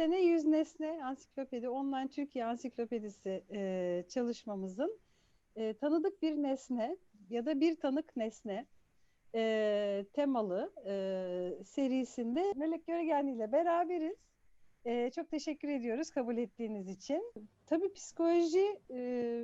merhabalar. 100 sene 100 nesne ansiklopedi, online Türkiye ansiklopedisi e, çalışmamızın e, tanıdık bir nesne ya da bir tanık nesne e, temalı e, serisinde Melek Göregen ile beraberiz. E, çok teşekkür ediyoruz kabul ettiğiniz için. Tabii psikoloji e,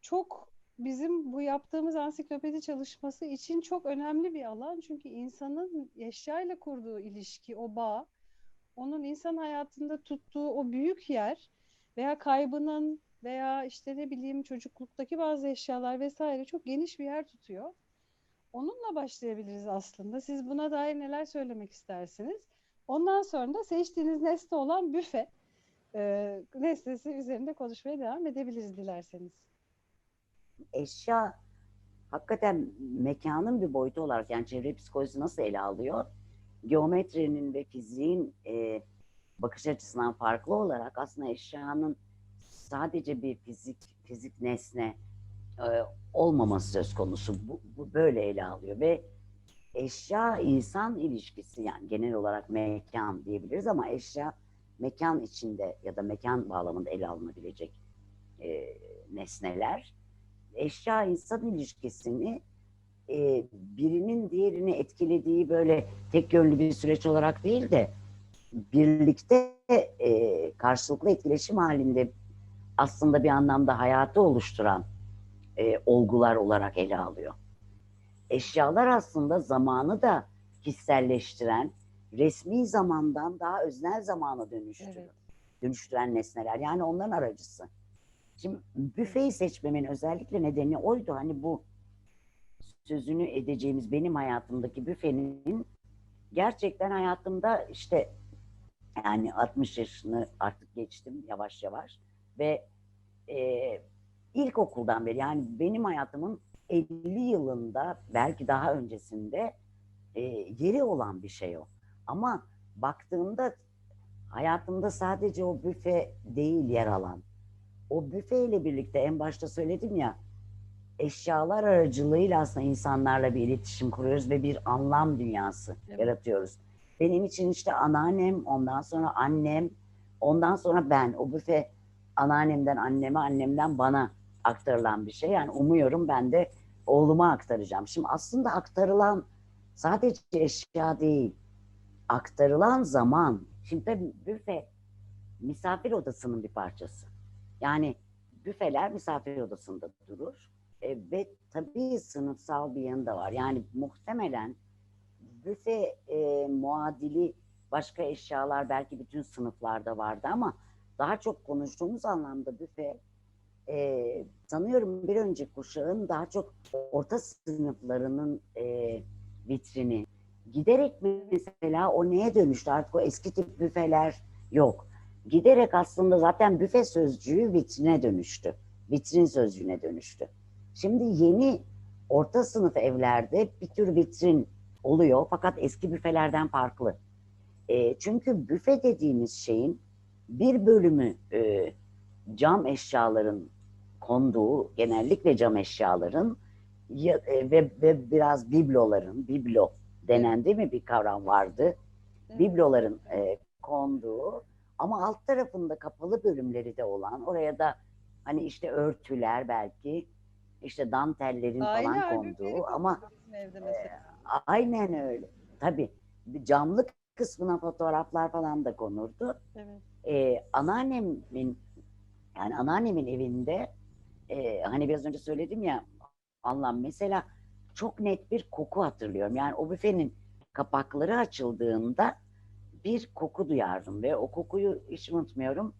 çok bizim bu yaptığımız ansiklopedi çalışması için çok önemli bir alan. Çünkü insanın eşyayla kurduğu ilişki, o bağ, onun insan hayatında tuttuğu o büyük yer veya kaybının veya işte ne bileyim çocukluktaki bazı eşyalar vesaire çok geniş bir yer tutuyor. Onunla başlayabiliriz aslında. Siz buna dair neler söylemek istersiniz? Ondan sonra da seçtiğiniz nesne olan büfe e, nesnesi üzerinde konuşmaya devam edebiliriz dilerseniz. Eşya hakikaten mekanın bir boyutu olarak yani çevre psikolojisi nasıl ele alıyor? Geometrinin ve fiziğin e, bakış açısından farklı olarak aslında eşyanın sadece bir fizik fizik nesne e, olmaması söz konusu. Bu, bu böyle ele alıyor ve eşya insan ilişkisi yani genel olarak mekan diyebiliriz ama eşya mekan içinde ya da mekan bağlamında ele alınabilecek e, nesneler. Eşya insan ilişkisini e, birinin diğerini etkilediği böyle tek yönlü bir süreç olarak değil de birlikte e, karşılıklı etkileşim halinde aslında bir anlamda hayatı oluşturan e, olgular olarak ele alıyor. Eşyalar aslında zamanı da hisselleştiren, resmi zamandan daha öznel zamana dönüştüren, evet. dönüştüren nesneler. Yani onların aracısı. Şimdi büfeyi seçmemin özellikle nedeni oydu. Hani bu sözünü edeceğimiz benim hayatımdaki büfenin gerçekten hayatımda işte yani 60 yaşını artık geçtim yavaş yavaş ve e, ilkokuldan beri yani benim hayatımın 50 yılında belki daha öncesinde e, yeri olan bir şey o. Ama baktığımda hayatımda sadece o büfe değil yer alan. O büfeyle birlikte en başta söyledim ya eşyalar aracılığıyla aslında insanlarla bir iletişim kuruyoruz ve bir anlam dünyası evet. yaratıyoruz. Benim için işte anneannem, ondan sonra annem, ondan sonra ben. O büfe anneannemden anneme, annemden bana aktarılan bir şey. Yani umuyorum ben de oğluma aktaracağım. Şimdi aslında aktarılan sadece eşya değil, aktarılan zaman. Şimdi büfe misafir odasının bir parçası. Yani büfeler misafir odasında durur. E, ve tabii sınıfsal bir yanı da var. Yani muhtemelen büfe e, muadili başka eşyalar belki bütün sınıflarda vardı ama daha çok konuştuğumuz anlamda büfe e, sanıyorum bir önceki kuşağın daha çok orta sınıflarının e, vitrini. Giderek mesela o neye dönüştü? Artık o eski tip büfeler yok. Giderek aslında zaten büfe sözcüğü vitrine dönüştü. Vitrin sözcüğüne dönüştü. Şimdi yeni orta sınıf evlerde bir tür vitrin oluyor fakat eski büfelerden farklı. E, çünkü büfe dediğimiz şeyin bir bölümü e, cam eşyaların konduğu, genellikle cam eşyaların ya, e, ve, ve biraz bibloların, biblo denen değil mi bir kavram vardı. Evet. Bibloların e, konduğu ama alt tarafında kapalı bölümleri de olan oraya da hani işte örtüler belki işte dantellerin Aile falan konduğu ama e, aynen öyle. Tabii camlı kısmına fotoğraflar falan da konurdu. Evet. Ee, anneannemin yani anneannemin evinde e, hani biraz önce söyledim ya anlam mesela çok net bir koku hatırlıyorum. Yani o büfenin kapakları açıldığında bir koku duyardım ve o kokuyu hiç unutmuyorum.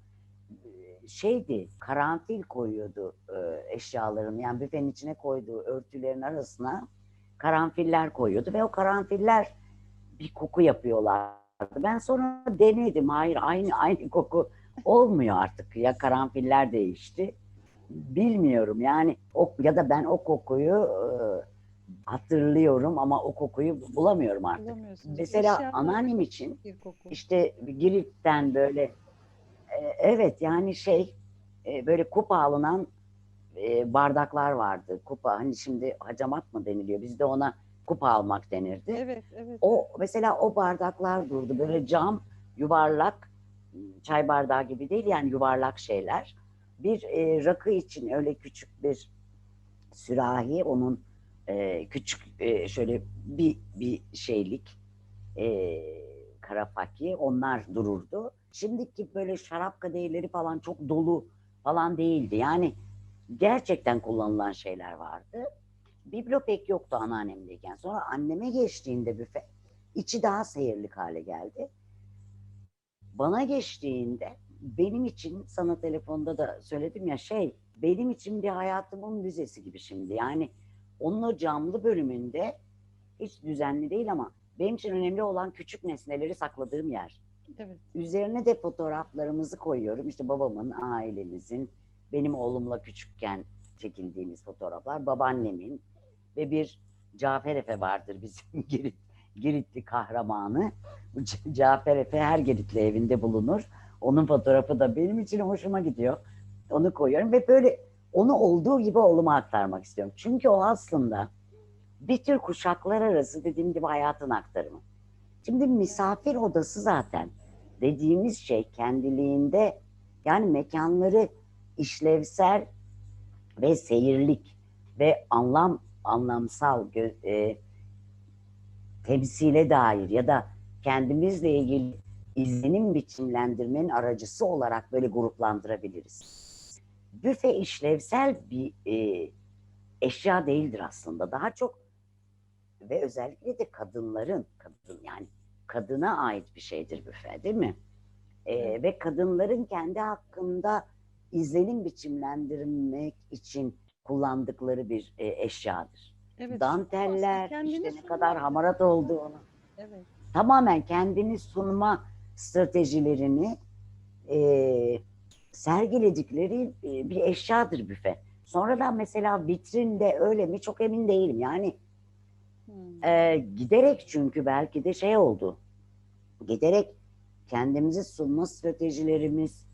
Şeydi, karanfil koyuyordu e, eşyaların yani büfenin içine koyduğu örtülerin arasına karanfiller koyuyordu ve o karanfiller bir koku yapıyorlardı. Ben sonra denedim. Hayır aynı aynı koku olmuyor artık. Ya karanfiller değişti. Bilmiyorum yani o ya da ben o kokuyu e, hatırlıyorum ama o kokuyu bulamıyorum artık. Mesela anneannem için işte Girit'ten böyle evet yani şey e, böyle kupa alınan e, bardaklar vardı. Kupa hani şimdi hacamat mı deniliyor? Bizde ona kupa almak denirdi. Evet, evet. O mesela o bardaklar durdu. Böyle cam yuvarlak çay bardağı gibi değil yani yuvarlak şeyler. Bir e, rakı için öyle küçük bir sürahi onun e, küçük e, şöyle bir bir şeylik e, karafaki onlar dururdu. Şimdiki böyle şarap kadehleri falan çok dolu falan değildi. Yani gerçekten kullanılan şeyler vardı. Biblo pek yoktu anneannemdeyken. Sonra anneme geçtiğinde büfe içi daha seyirlik hale geldi. Bana geçtiğinde benim için sana telefonda da söyledim ya şey benim için bir hayatımın müzesi gibi şimdi. Yani onun o camlı bölümünde hiç düzenli değil ama benim için önemli olan küçük nesneleri sakladığım yer. Evet. Üzerine de fotoğraflarımızı koyuyorum. İşte babamın, ailemizin, benim oğlumla küçükken çekildiğimiz fotoğraflar, babaannemin ve bir Cafer Efe vardır bizim Girit, Giritli kahramanı. Cafer Efe her Giritli evinde bulunur. Onun fotoğrafı da benim için hoşuma gidiyor. Onu koyuyorum ve böyle onu olduğu gibi oğluma aktarmak istiyorum. Çünkü o aslında bir tür kuşaklar arası dediğim gibi hayatın aktarımı. Şimdi misafir odası zaten dediğimiz şey kendiliğinde yani mekanları işlevsel ve seyirlik ve anlam anlamsal e, temsile dair ya da kendimizle ilgili izlenim biçimlendirmenin aracısı olarak böyle gruplandırabiliriz. Büfe işlevsel bir e, eşya değildir aslında. Daha çok ve özellikle de kadınların kadın yani kadına ait bir şeydir büfe değil mi? Ee, ve kadınların kendi hakkında izlenim biçimlendirmek için kullandıkları bir e, eşyadır. Evet. Danteller, işte ne kadar hamarat olduğunu, Evet. tamamen kendini sunma stratejilerini e, sergiledikleri e, bir eşyadır büfe. Sonradan mesela vitrinde öyle mi çok emin değilim. Yani Hmm. e, giderek çünkü belki de şey oldu. Giderek kendimizi sunma stratejilerimiz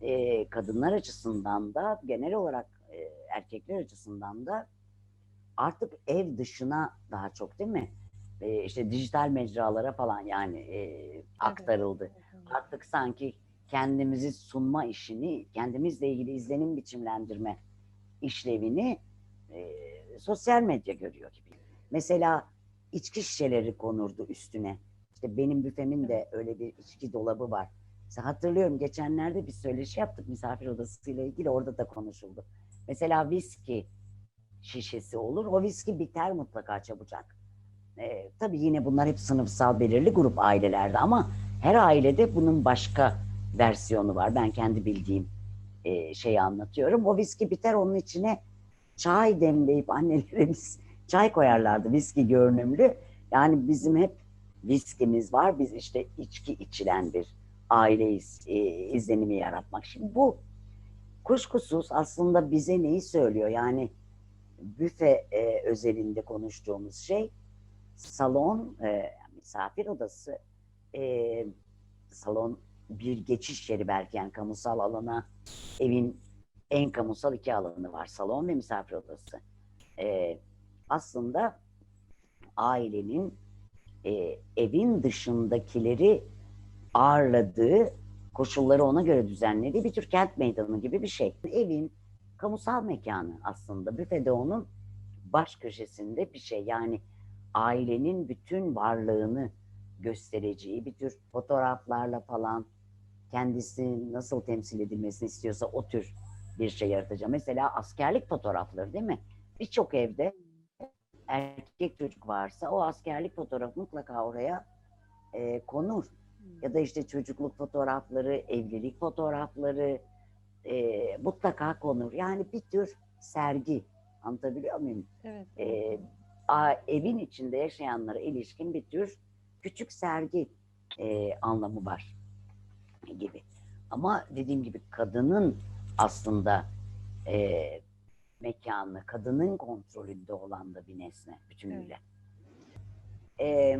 e, kadınlar açısından da genel olarak e, erkekler açısından da artık ev dışına daha çok değil mi? E, işte dijital mecralara falan yani e, aktarıldı. Artık sanki kendimizi sunma işini, kendimizle ilgili izlenim biçimlendirme işlevini e, sosyal medya görüyor gibi. Mesela içki şişeleri konurdu üstüne. İşte benim büfemin de öyle bir içki dolabı var. Mesela hatırlıyorum geçenlerde bir söyleşi yaptık misafir odasıyla ilgili orada da konuşuldu. Mesela viski şişesi olur. O viski biter mutlaka çabucak. Ee, tabii yine bunlar hep sınıfsal belirli grup ailelerde ama her ailede bunun başka versiyonu var. Ben kendi bildiğim e, şeyi anlatıyorum. O viski biter onun içine çay demleyip annelerimiz çay koyarlardı viski görünümlü. Yani bizim hep viskimiz var. Biz işte içki içilen bir aileyiz e, izlenimi yaratmak. Şimdi bu kuşkusuz aslında bize neyi söylüyor? Yani büfe e, özelinde konuştuğumuz şey salon, e, misafir odası, e, salon bir geçiş yeri belki yani kamusal alana evin en kamusal iki alanı var. Salon ve misafir odası. E, aslında ailenin e, evin dışındakileri ağırladığı, koşulları ona göre düzenlediği bir tür kent meydanı gibi bir şey. Evin kamusal mekanı aslında. Büfede onun baş köşesinde bir şey. Yani ailenin bütün varlığını göstereceği bir tür fotoğraflarla falan kendisi nasıl temsil edilmesini istiyorsa o tür bir şey yaratacağım. Mesela askerlik fotoğrafları değil mi? Birçok evde erkek çocuk varsa o askerlik fotoğrafı mutlaka oraya e, konur. Ya da işte çocukluk fotoğrafları, evlilik fotoğrafları e, mutlaka konur. Yani bir tür sergi. Anlatabiliyor muyum? Evet. E, a- evin içinde yaşayanlara ilişkin bir tür küçük sergi e, anlamı var gibi. Ama dediğim gibi kadının aslında e, mekanı, kadının kontrolünde olan da bir nesne bütünüyle. E,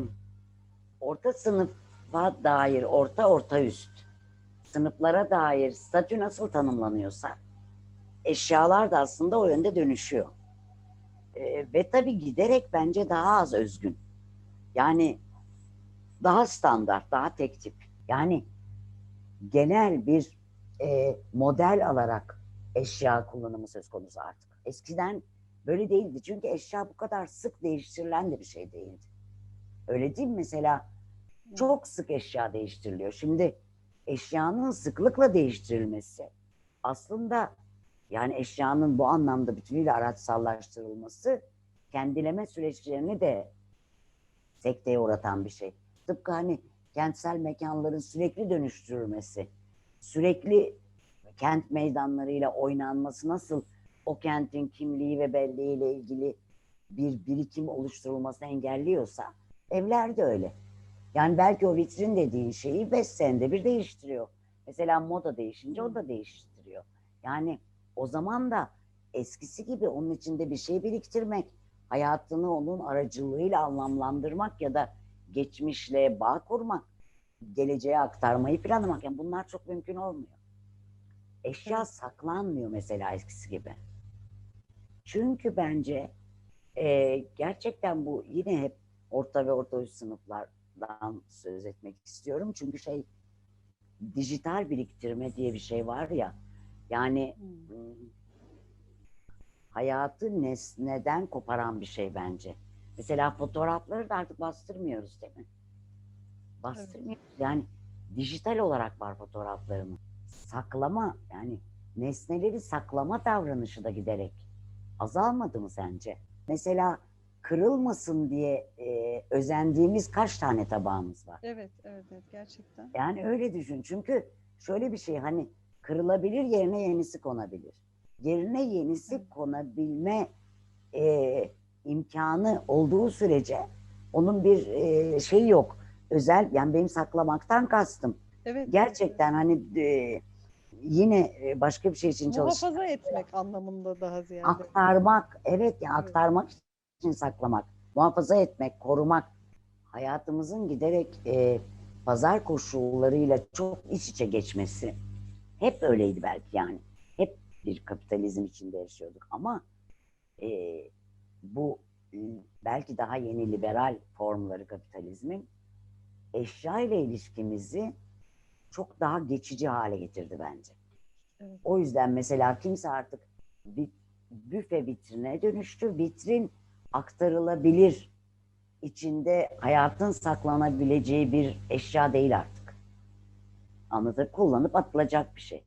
orta sınıfa dair, orta orta üst sınıflara dair statü nasıl tanımlanıyorsa eşyalar da aslında o yönde dönüşüyor. E, ve tabii giderek bence daha az özgün. Yani daha standart, daha tek tip. Yani genel bir e, model alarak eşya kullanımı söz konusu artık. Eskiden böyle değildi. Çünkü eşya bu kadar sık değiştirilen de bir şey değildi. Öyle değil mi? Mesela çok sık eşya değiştiriliyor. Şimdi eşyanın sıklıkla değiştirilmesi aslında yani eşyanın bu anlamda bütünüyle araçsallaştırılması kendileme süreçlerini de sekteye uğratan bir şey. Tıpkı hani kentsel mekanların sürekli dönüştürülmesi, sürekli kent meydanlarıyla oynanması nasıl o kentin kimliği ve belleğiyle ilgili bir birikim oluşturulmasını engelliyorsa evler de öyle. Yani belki o vitrin dediğin şeyi beş senede bir değiştiriyor. Mesela moda değişince o da değiştiriyor. Yani o zaman da eskisi gibi onun içinde bir şey biriktirmek, hayatını onun aracılığıyla anlamlandırmak ya da geçmişle bağ kurmak, geleceğe aktarmayı planlamak. Yani bunlar çok mümkün olmuyor. Eşya saklanmıyor mesela eskisi gibi. Çünkü bence e, gerçekten bu yine hep orta ve orta üst sınıflardan söz etmek istiyorum. Çünkü şey dijital biriktirme diye bir şey var ya yani Hmm. hayatı nesneden koparan bir şey bence. Mesela fotoğrafları da artık bastırmıyoruz değil mi? Bastırmıyoruz. Yani dijital olarak var fotoğraflarımız. Saklama yani nesneleri saklama davranışı da giderek azalmadı mı sence? Mesela kırılmasın diye e, özendiğimiz kaç tane tabağımız var? Evet, evet, evet gerçekten. Yani öyle düşün. Çünkü şöyle bir şey hani kırılabilir yerine yenisi konabilir. Yerine yenisi Evet. konabilme e, imkanı olduğu sürece onun bir e, şeyi yok. Özel yani benim saklamaktan kastım. Evet. Gerçekten hani e, yine e, başka bir şey için evet. çalış muhafaza etmek anlamında daha ziyade. aktarmak evet ya Evet. aktarmak için saklamak, muhafaza etmek, korumak hayatımızın giderek e, pazar koşullarıyla çok iç içe geçmesi hep öyleydi belki yani. Hep bir kapitalizm içinde yaşıyorduk ama e, bu e, belki daha yeni liberal formları kapitalizmin eşya ile ilişkimizi çok daha geçici hale getirdi bence. Evet. O yüzden mesela kimse artık bir büfe vitrine dönüştü. Vitrin aktarılabilir, içinde hayatın saklanabileceği bir eşya değil artık. Anlatır, kullanıp atılacak bir şey.